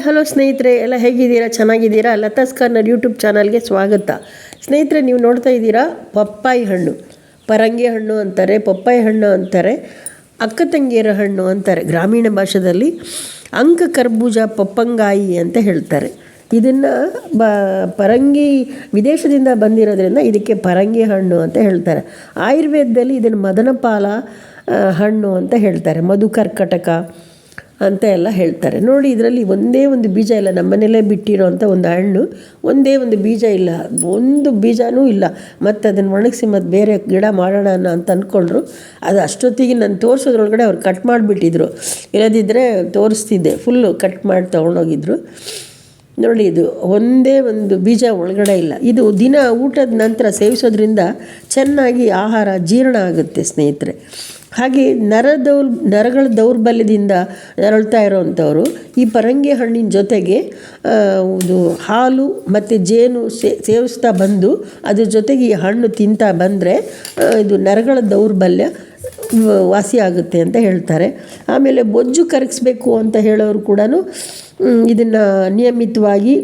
Hello ಸ್ನೇಹಿತರೆ, ಎಲ್ಲ ಹೇಗಿದ್ದೀರಾ? ಚೆನ್ನಾಗಿದ್ದೀರಾ? ಲತಾಸ್ ಕಾರ್ನರ್ ಯೂಟ್ಯೂಬ್ ಚಾನಲ್ಗೆ ಸ್ವಾಗತ. ಸ್ನೇಹಿತರೆ, ನೀವು ನೋಡ್ತಾ ಇದ್ದೀರಾ? ಪಪ್ಪಾಯಿ ಹಣ್ಣು. ಪರಂಗಿ ಹಣ್ಣು ಅಂತಾರೆ, ಪಪ್ಪಾಯಿ ಹಣ್ಣು ಅಂತಾರೆ, ಅಕ್ಕ ತಂಗಿಯರ ಹಣ್ಣು ಅಂತಾರೆ, ಗ್ರಾಮೀಣ ಭಾಷೆಯಲ್ಲಿ ಅಂಕ, ಕರ್ಬೂಜ, ಪಪ್ಪಂಗಾಯಿ ಅಂತ ಹೇಳ್ತಾರೆ. ಇದನ್ನು ಬ, ಪರಂಗಿ ವಿದೇಶದಿಂದ ಬಂದಿರೋದ್ರಿಂದ ಇದಕ್ಕೆ ಪರಂಗಿ ಹಣ್ಣು ಅಂತ ಹೇಳ್ತಾರೆ. ಆಯುರ್ವೇದದಲ್ಲಿ ಇದನ್ನು ಮದನಪಾಲ ಹಣ್ಣು ಅಂತ ಹೇಳ್ತಾರೆ. ಮಧು ಕರ್ಕಟಕ ಅಂತ ಎಲ್ಲ ಹೇಳ್ತಾರೆ. ನೋಡಿ, ಇದರಲ್ಲಿ ಒಂದೇ ಒಂದು ಬೀಜ ಇಲ್ಲ. ನಮ್ಮನೆಯಲ್ಲೇ ಬಿಟ್ಟಿರೋಂಥ ಒಂದು ಹಣ್ಣು, ಒಂದೇ ಒಂದು ಬೀಜ ಇಲ್ಲ. ಒಂದು ಬೀಜನೂ ಇಲ್ಲ. ಮತ್ತು ಅದನ್ನು ಒಣಗಿಸಿ ಮತ್ತು ಬೇರೆ ಗಿಡ ಮಾಡೋಣ ಅಂತ ಅಂದ್ಕೊಂಡ್ರು ಅದು ಅಷ್ಟೊತ್ತಿಗೆ ನಾನು ತೋರಿಸೋದ್ರೊಳಗಡೆ ಅವ್ರು ಕಟ್ ಮಾಡಿಬಿಟ್ಟಿದ್ರು. ಇಲ್ಲದಿದ್ದರೆ ತೋರಿಸ್ತಿದ್ದೆ. ಫುಲ್ಲು ಕಟ್ ಮಾಡಿ ತೊಗೊಂಡೋಗಿದ್ರು. ನೋಡಿ, ಇದು ಒಂದೇ ಒಂದು ಬೀಜ ಒಳಗಡೆ ಇಲ್ಲ. ಇದು ದಿನ ಊಟದ ನಂತರ ಸೇವಿಸೋದ್ರಿಂದ ಚೆನ್ನಾಗಿ ಆಹಾರ ಜೀರ್ಣ ಆಗುತ್ತೆ ಸ್ನೇಹಿತರೆ. ಹಾಗೆ ನರ ದೌರ್, ನರಗಳ ದೌರ್ಬಲ್ಯದಿಂದ ನರಳ್ತಾ ಇರೋವಂಥವ್ರು, ಈ ಪರಂಗಿ ಹಣ್ಣಿನ ಜೊತೆಗೆ ಇದು ಹಾಲು ಮತ್ತು ಜೇನು ಸೇವಿಸ್ತಾ ಬಂದು, ಅದ್ರ ಜೊತೆಗೆ ಈ ಹಣ್ಣು ತಿಂತಾ ಬಂದರೆ ಇದು ನರಗಳ ದೌರ್ಬಲ್ಯ ವಾಸಿ ಆಗುತ್ತೆ ಅಂತ ಹೇಳ್ತಾರೆ. ಆಮೇಲೆ ಬೊಜ್ಜು ಕರಗಿಸ್ಬೇಕು ಅಂತ ಹೇಳೋರು ಕೂಡ ಇದನ್ನು ನಿಯಮಿತವಾಗಿ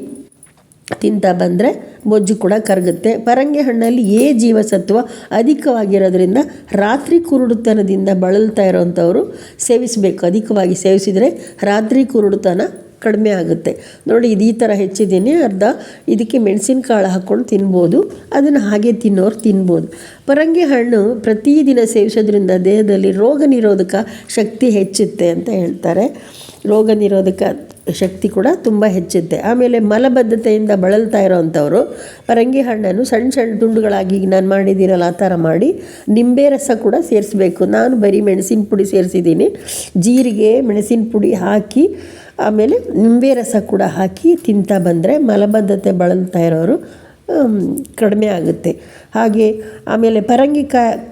ತಿಂತಾ ಬಂದರೆ ಬೊಜ್ಜು ಕೂಡ ಕರಗುತ್ತೆ. ಪರಂಗಿ ಹಣ್ಣಲ್ಲಿ ಎ ಜೀವಸತ್ವ ಅಧಿಕವಾಗಿರೋದ್ರಿಂದ ರಾತ್ರಿ ಕುರುಡುತನದಿಂದ ಬಳಲ್ತಾ ಇರೋವಂಥವರು ಸೇವಿಸಬೇಕು. ಅಧಿಕವಾಗಿ ಸೇವಿಸಿದರೆ ರಾತ್ರಿ ಕುರುಡುತನ ಕಡಿಮೆ ಆಗುತ್ತೆ. ನೋಡಿ, ಇದು ಈ ಥರ ಹೆಚ್ಚಿದ್ದೀನಿ. ಅರ್ಧ ಇದಕ್ಕೆ ಮೆಣಸಿನಕಾಳು ಹಾಕ್ಕೊಂಡು ತಿನ್ಬೋದು. ಅದನ್ನು ಹಾಗೆ ತಿನ್ನೋರು ತಿನ್ಬೋದು. ಪರಂಗಿ ಹಣ್ಣು ಪ್ರತಿದಿನ ಸೇವಿಸೋದ್ರಿಂದ ದೇಹದಲ್ಲಿ ರೋಗ ನಿರೋಧಕ ಶಕ್ತಿ ಹೆಚ್ಚುತ್ತೆ ಅಂತ ಹೇಳ್ತಾರೆ. ರೋಗ ನಿರೋಧಕ ಶಕ್ತಿ ಕೂಡ ತುಂಬ ಹೆಚ್ಚುತ್ತೆ. ಆಮೇಲೆ ಮಲಬದ್ಧತೆಯಿಂದ ಬಳಲ್ತಾ ಇರೋವಂಥವ್ರು ಪರಂಗಿ ಹಣ್ಣನ್ನು ಸಣ್ಣ ಸಣ್ಣ ತುಂಡುಗಳಾಗಿ ನಾನು ಮಾಡಿದ್ದೀರಲ್ಲ ಆ ಥರ ಮಾಡಿ ನಿಂಬೆ ರಸ ಕೂಡ ಸೇರಿಸಬೇಕು. ನಾನು ಬರೀ ಮೆಣಸಿನ ಪುಡಿ ಸೇರಿಸಿದ್ದೀನಿ. ಜೀರಿಗೆ, ಮೆಣಸಿನ ಪುಡಿ ಹಾಕಿ, ಆಮೇಲೆ ನಿಂಬೆ ರಸ ಕೂಡ ಹಾಕಿ ತಿಂತಾ ಬಂದರೆ ಮಲಬದ್ಧತೆ ಬಳಲ್ತಾ ಇರೋರು ಕಡಿಮೆ ಆಗುತ್ತೆ. ಹಾಗೆ ಆಮೇಲೆ ಪರಂಗಿ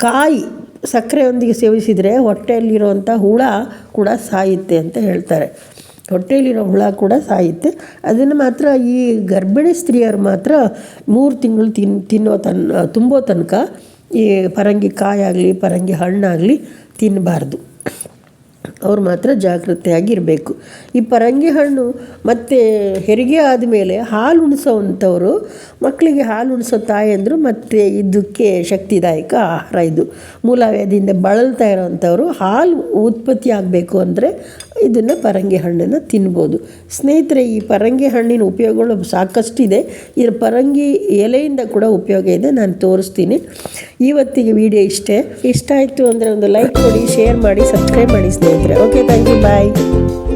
ಕಾಯಿ ಸಕ್ಕರೆಯೊಂದಿಗೆ ಸೇವಿಸಿದರೆ ಹೊಟ್ಟೆಯಲ್ಲಿರುವಂಥ ಹುಳ ಕೂಡ ಸಾಯುತ್ತೆ ಅಂತ ಹೇಳ್ತಾರೆ. ಹೊಟ್ಟೆಯಲ್ಲಿರೋ ಹುಳ ಕೂಡ ಸಾಯುತ್ತೆ. ಅದನ್ನು ಮಾತ್ರ ಈ ಗರ್ಭಿಣಿ ಸ್ತ್ರೀಯರು ಮಾತ್ರ ಮೂರು ತಿಂಗಳು ತಿನ್ ತಿನ್ನೋ ತನ್ನ ತುಂಬೋ ತನಕ ಈ ಪರಂಗಿ ಕಾಯಾಗಲಿ, ಪರಂಗಿ ಹಣ್ಣಾಗಲಿ ತಿನ್ನಬಾರ್ದು. ಅವ್ರು ಮಾತ್ರ ಜಾಗೃತಿಯಾಗಿರಬೇಕು ಈ ಪರಂಗಿ ಹಣ್ಣು ಮತ್ತು ಹೆರಿಗೆ ಆದಮೇಲೆ ಹಾಲು ಉಣಿಸೋವಂಥವ್ರು ಮಕ್ಕಳಿಗೆ ಹಾಲು ಉಣಿಸೋ ತಾಯಂದರು ಮತ್ತು ಇದಕ್ಕೆ ಶಕ್ತಿದಾಯಕ ಆಹಾರ ಇದು. ಮೂಲವ್ಯಾಧಿಯಿಂದ ಬಳಲ್ತಾ ಇರೋವಂಥವ್ರು ಹಾಲು ಉತ್ಪತ್ತಿ ಆಗಬೇಕು ಅಂದರೆ ಇದನ್ನು ಪರಂಗಿ ಹಣ್ಣನ್ನು ತಿನ್ಬೋದು. ಸ್ನೇಹಿತರೆ, ಈ ಪರಂಗಿ ಹಣ್ಣಿನ ಉಪಯೋಗಗಳು ಸಾಕಷ್ಟಿದೆ. ಇದರ ಪರಂಗಿ ಎಲೆಯಿಂದ ಕೂಡ ಉಪಯೋಗ ಇದೆ. ನಾನು ತೋರಿಸ್ತೀನಿ. ಇವತ್ತಿಗೆ ವಿಡಿಯೋ ಇಷ್ಟೇ. ಇಷ್ಟ ಆಯಿತು ಅಂದರೆ ಒಂದು ಲೈಕ್ ಕೊಡಿ ಶೇರ್ ಮಾಡಿ ಸಬ್ಸ್ಕ್ರೈಬ್ ಮಾಡಿ ಸ್ನೇಹಿತರೆ. Okay thank you bye